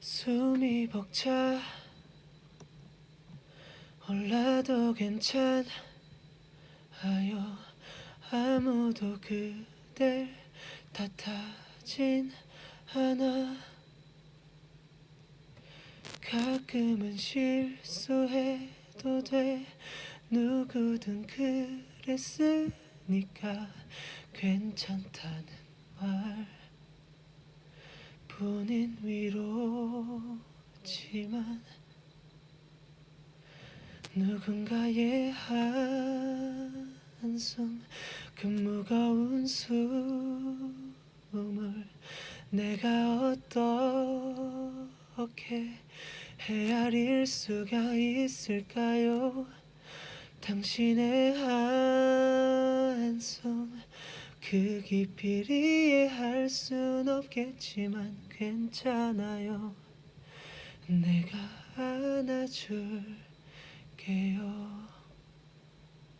숨이 벅차. 올라도 괜찮아요. 아무도 그댈 탓하진 않아. 가끔은 실수해도 돼. 누구든 그랬으니까 괜찮다는 말 뿐인 위로 지만 누군가의 한숨 그 무거운 숨을 내가 어떻게 헤아릴 수가 있을까요? 당신의 한숨 그 깊이를 이해할 순 없겠지만 괜찮아요 내가 안아줄게요